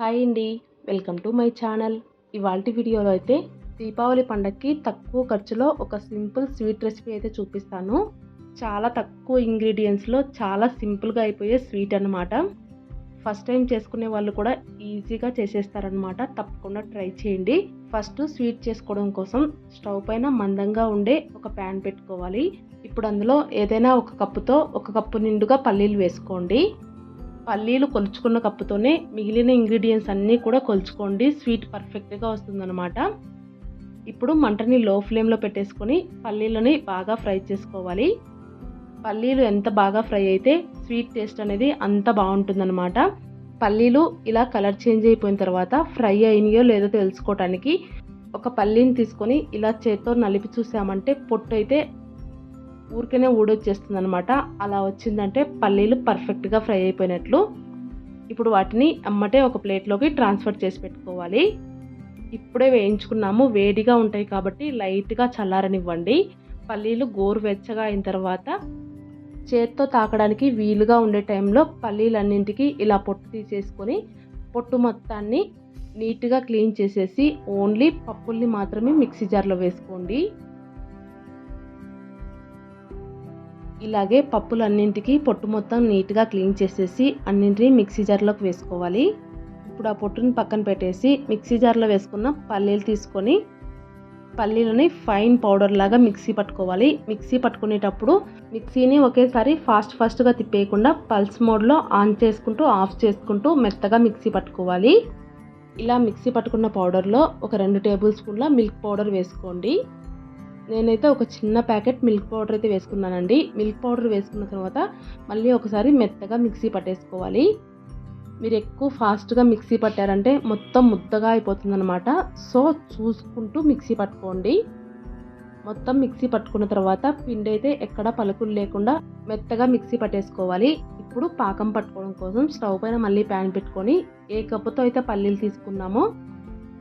Hi అండి. Welcome to my channel. ఇవాళ వీడియోలో అయితే దీపావళి పండగకి తక్కువ ఖర్చులో ఒక సింపుల్ స్వీట్ రెసిపీ అయితే చూపిస్తాను. చాలా తక్కువ ఇంగ్రీడియంట్స్లో చాలా సింపుల్గా అయిపోయే స్వీట్ అనమాట ఫస్ట్ టైం చేసుకునే వాళ్ళు కూడా ఈజీగా చేసేస్తారనమాట తప్పకుండా ట్రై చేయండి. ఫస్ట్ స్వీట్ చేసుకోవడం కోసం స్టవ్ పైన మందంగా ఉండే ఒక ప్యాన్ పెట్టుకోవాలి. ఇప్పుడు అందులో ఏదైనా ఒక కప్పుతో ఒక కప్పు నిండుగా పల్లీలు వేసుకోండి. పల్లీలు కొలుచుకున్న కప్పుతోనే మిగిలిన ఇంగ్రీడియంట్స్ అన్నీ కూడా కొలుచుకోండి. స్వీట్ పర్ఫెక్ట్గా వస్తుందన్నమాట. ఇప్పుడు మంటని లో ఫ్లేమ్లో పెట్టేసుకొని పల్లీలని బాగా ఫ్రై చేసుకోవాలి. పల్లీలు ఎంత బాగా ఫ్రై అయితే స్వీట్ టేస్ట్ అనేది అంత బాగుంటుందన్నమాట. పల్లీలు ఇలా కలర్ చేంజ్ అయిపోయిన తర్వాత ఫ్రై అయినాయో లేదో తెలుసుకోవటానికి ఒక పల్లీని తీసుకొని ఇలా చేత్తో నలిపి చూసామంటే పొట్టు అయితే ఊరికనే ఊడొచ్చేస్తుంది అనమాట అలా వచ్చిందంటే పల్లీలు పర్ఫెక్ట్గా ఫ్రై అయిపోయినట్లు. ఇప్పుడు వాటిని అమ్మటే ఒక ప్లేట్లోకి ట్రాన్స్ఫర్ చేసి పెట్టుకోవాలి. ఇప్పుడే వేయించుకున్నాము వేడిగా ఉంటాయి కాబట్టి లైట్గా చల్లారనివ్వండి. పల్లీలు గోరువెచ్చగా అయిన తర్వాత చేత్తో తాకడానికి వీలుగా ఉండే టైంలో పల్లీలన్నింటికి ఇలా పొట్టు తీసేసుకొని పొట్టు మొత్తాన్ని నీట్గా క్లీన్ చేసేసి ఓన్లీ పప్పుల్ని మాత్రమే మిక్సీ జార్లో వేసుకోండి. ఇలాగే పప్పులన్నింటికి పొట్టు మొత్తం నీట్గా క్లీన్ చేసేసి అన్నింటినీ మిక్సీ జార్లోకి వేసుకోవాలి. ఇప్పుడు ఆ పొట్టుని పక్కన పెట్టేసి మిక్సీ జార్లో వేసుకున్న పల్లీలు తీసుకొని పల్లీలని ఫైన్ పౌడర్ లాగా మిక్సీ పట్టుకోవాలి. మిక్సీ పట్టుకునేటప్పుడు మిక్సీని ఒకేసారి ఫాస్ట్ ఫాస్ట్గా తిప్పేయకుండా పల్స్ మోడ్లో ఆన్ చేసుకుంటూ ఆఫ్ చేసుకుంటూ మెత్తగా మిక్సీ పట్టుకోవాలి. ఇలా మిక్సీ పట్టుకున్న పౌడర్లో ఒక రెండు టేబుల్ స్పూన్ల మిల్క్ పౌడర్ వేసుకోండి. నేనైతే ఒక చిన్న ప్యాకెట్ మిల్క్ పౌడర్ అయితే వేసుకున్నానండి. మిల్క్ పౌడర్ వేసుకున్న తర్వాత మళ్ళీ ఒకసారి మెత్తగా మిక్సీ పట్టేసుకోవాలి. మీరు ఎక్కువ ఫాస్ట్గా మిక్సీ పట్టారంటే మొత్తం ముద్దగా అయిపోతుందన్నమాట. సో చూసుకుంటూ మిక్సీ పట్టుకోండి. మొత్తం మిక్సీ పట్టుకున్న తర్వాత పిండి అయితే ఎక్కడ పలుకులు లేకుండా మెత్తగా మిక్సీ పట్టేసుకోవాలి. ఇప్పుడు పాకం పట్టుకోవడం కోసం స్టవ్ పైన మళ్ళీ ప్యాన్ పెట్టుకొని ఏ కప్పుతో అయితే పల్లీలు తీసుకున్నామో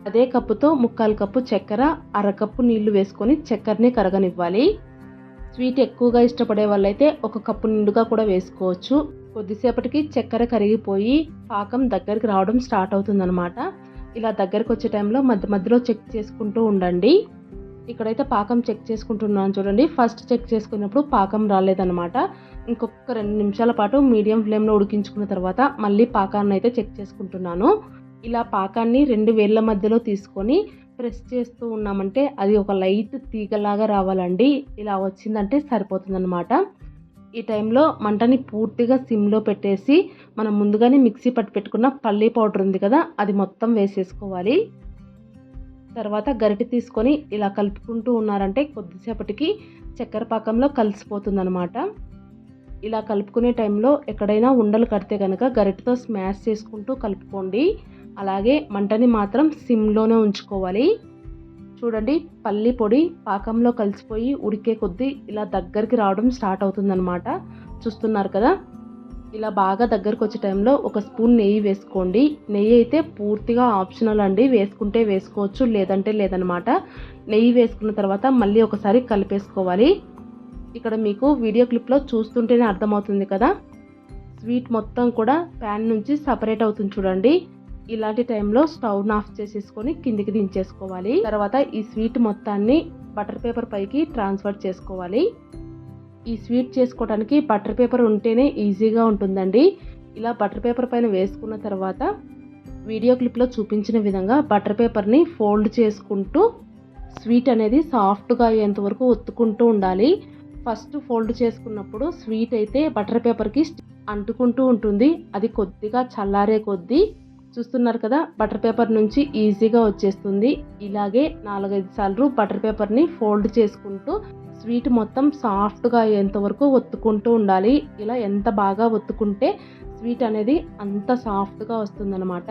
అదే కప్పుతో ముక్కాలు కప్పు చక్కెర అరకప్పు నీళ్ళు వేసుకొని చక్కెరని కరగనివ్వాలి. స్వీట్ ఎక్కువగా ఇష్టపడే వాళ్ళైతే ఒక కప్పు నిండుగా కూడా వేసుకోవచ్చు. కొద్దిసేపటికి చక్కెర కరిగిపోయి పాకం దగ్గరికి రావడం స్టార్ట్ అవుతుందన్నమాట. ఇలా దగ్గరికి వచ్చే టైంలో మధ్య మధ్యలో చెక్ చేసుకుంటూ ఉండండి. ఇక్కడైతే పాకం చెక్ చేసుకుంటున్నాను చూడండి. ఫస్ట్ చెక్ చేసుకున్నప్పుడు పాకం రాలేదన్నమాట. ఇంకొక రెండు నిమిషాల పాటు మీడియం ఫ్లేమ్లో ఉడికించుకున్న తర్వాత మళ్ళీ పాకాన్ని అయితే చెక్ చేసుకుంటున్నాను. ఇలా పాకాన్ని రెండు వేళ్ళ మధ్యలో తీసుకొని ప్రెస్ చేస్తూ ఉన్నామంటే అది ఒక లైట్ తీగలాగా రావాలండి. ఇలా వచ్చిందంటే సరిపోతుందన్నమాట. ఈ టైంలో మంటని పూర్తిగా సిమ్లో పెట్టేసి మనం ముందుగానే మిక్సీ పట్టి పెట్టుకున్న పల్లీ పౌడర్ ఉంది కదా అది మొత్తం వేసేసుకోవాలి. తర్వాత గరిటె తీసుకొని ఇలా కలుపుకుంటూ ఉన్నారంటే కొద్దిసేపటికి చక్కెర పాకంలో కలిసిపోతుందన్నమాట. ఇలా కలుపుకునే టైంలో ఎక్కడైనా ఉండలు కడితే కనుక గరిటెతో స్మాష్ చేసుకుంటూ కలుపుకోండి. అలాగే మంటని మాత్రం సిమ్లోనే ఉంచుకోవాలి. చూడండి పల్లి పొడి పాకంలో కలిసిపోయి ఉడికే కొద్దీ ఇలా దగ్గరికి రావడం స్టార్ట్ అవుతుందన్నమాట. చూస్తున్నారు కదా? ఇలా బాగా దగ్గరకు వచ్చే టైంలో ఒక స్పూన్ నెయ్యి వేసుకోండి. నెయ్యి అయితే పూర్తిగా ఆప్షనల్ అండి. వేసుకుంటే వేసుకోవచ్చు లేదంటే లేదనమాట నెయ్యి వేసుకున్న తర్వాత మళ్ళీ ఒకసారి కలిపేసుకోవాలి. ఇక్కడ మీకు వీడియో క్లిప్లో చూస్తుంటేనే అర్థమవుతుంది కదా? స్వీట్ మొత్తం కూడా ప్యాన్ నుంచి సపరేట్ అవుతుంది చూడండి. ఇలాంటి టైంలో స్టవ్ ఆఫ్ చేసేసుకొని కిందికి దించేసుకోవాలి. తర్వాత ఈ స్వీట్ మొత్తాన్ని బటర్ పేపర్ పైకి ట్రాన్స్ఫర్ చేసుకోవాలి. ఈ స్వీట్ చేసుకోవడానికి బటర్ పేపర్ ఉంటేనే ఈజీగా ఉంటుందండి. ఇలా బటర్ పేపర్ పైన వేసుకున్న తర్వాత వీడియో క్లిప్లో చూపించిన విధంగా బటర్ పేపర్ని ఫోల్డ్ చేసుకుంటూ స్వీట్ అనేది సాఫ్ట్గా అయ్యేంత వరకు ఒత్తుకుంటూ ఉండాలి. ఫస్ట్ ఫోల్డ్ చేసుకున్నప్పుడు స్వీట్ అయితే బటర్ పేపర్కి అంటుకుంటూ ఉంటుంది. అది కొద్దిగా చల్లారే కొద్దీ చూస్తున్నారు కదా బటర్ పేపర్ నుంచి ఈజీగా వచ్చేస్తుంది. ఇలాగే నాలుగైదు సార్లు బటర్ పేపర్ని ఫోల్డ్ చేసుకుంటూ స్వీట్ మొత్తం సాఫ్ట్గా అయ్యేంత వరకు ఒత్తుకుంటూ ఉండాలి. ఇలా ఎంత బాగా ఒత్తుకుంటే స్వీట్ అనేది అంత సాఫ్ట్గా వస్తుందన్నమాట.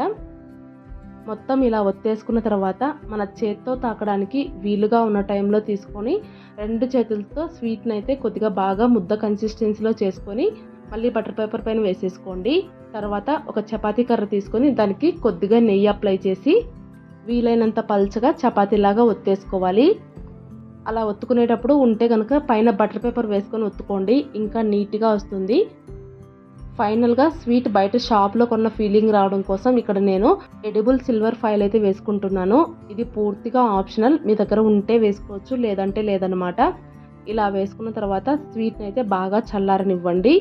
మొత్తం ఇలా ఒత్తేసుకున్న తర్వాత మన చేత్తో తాకడానికి వీలుగా ఉన్న టైంలో తీసుకొని రెండు చేతులతో స్వీట్ని అయితే కొద్దిగా బాగా ముద్ద కన్సిస్టెన్సీలో చేసుకొని మళ్ళీ బటర్ పేపర్ పైన వేసేసుకోండి. తర్వాత ఒక చపాతీ కర్ర తీసుకొని దానికి కొద్దిగా నెయ్యి అప్లై చేసి వీలైనంత పల్చగా చపాతీలాగా ఒత్తేసుకోవాలి. అలా ఒత్తుకునేటప్పుడు ఉంటే కనుక పైన బటర్ పేపర్ వేసుకొని ఒత్తుకోండి. ఇంకా నీట్గా వస్తుంది. ఫైనల్గా స్వీట్ బయట షాప్లో కొన్న ఫీలింగ్ రావడం కోసం ఇక్కడ నేను ఎడిబుల్ సిల్వర్ ఫైల్ అయితే వేసుకుంటున్నాను. ఇది పూర్తిగా ఆప్షనల్. మీ దగ్గర ఉంటే వేసుకోవచ్చు లేదంటే లేదనమాట ఇలా వేసుకున్న తర్వాత స్వీట్ని అయితే బాగా చల్లారనివ్వండి.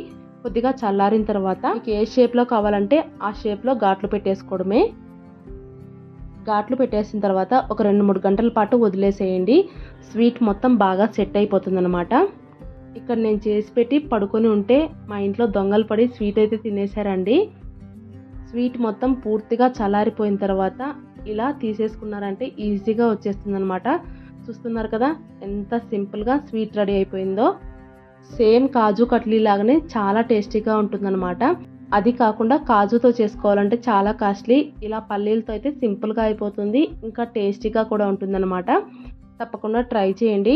కొద్దిగా చల్లారిన తర్వాత మీకు ఏ షేప్లో కావాలంటే ఆ షేప్లో ఘాట్లు పెట్టేసుకోవడమే. ఘాట్లు పెట్టేసిన తర్వాత ఒక రెండు మూడు గంటల పాటు వదిలేసేయండి. స్వీట్ మొత్తం బాగా సెట్ అయిపోతుంది అనమాట ఇక్కడ నేను చేసి పెట్టి పడుకొని ఉంటే మా ఇంట్లో దొంగలు పడి స్వీట్ అయితే తినేసారండి స్వీట్ మొత్తం పూర్తిగా చల్లారిపోయిన తర్వాత ఇలా తీసేసుకున్నారంటే ఈజీగా వచ్చేస్తుంది అనమాట చూస్తున్నారు కదా ఎంత సింపుల్గా స్వీట్ రెడీ అయిపోయిందో. సేమ్ కాజు కట్లీ లాగానే చాలా టేస్టీగా ఉంటుందన్నమాట. అది కాకుండా కాజుతో చేసుకోవాలంటే చాలా కాస్ట్లీ. ఇలా పల్లీలతో అయితే సింపుల్గా అయిపోతుంది. ఇంకా టేస్టీగా కూడా ఉంటుందన్నమాట. తప్పకుండా ట్రై చేయండి.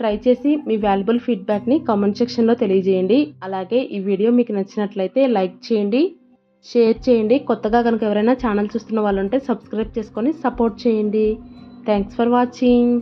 ట్రై చేసి మీ వాల్యుబుల్ ఫీడ్బ్యాక్ని కామెంట్ సెక్షన్లో తెలియజేయండి. అలాగే ఈ వీడియో మీకు నచ్చినట్లయితే లైక్ చేయండి షేర్ చేయండి. కొత్తగా కనుక ఎవరైనా ఛానల్ చూస్తున్న వాళ్ళు ఉంటే సబ్స్క్రైబ్ చేసుకొని సపోర్ట్ చేయండి. Thanks for watching.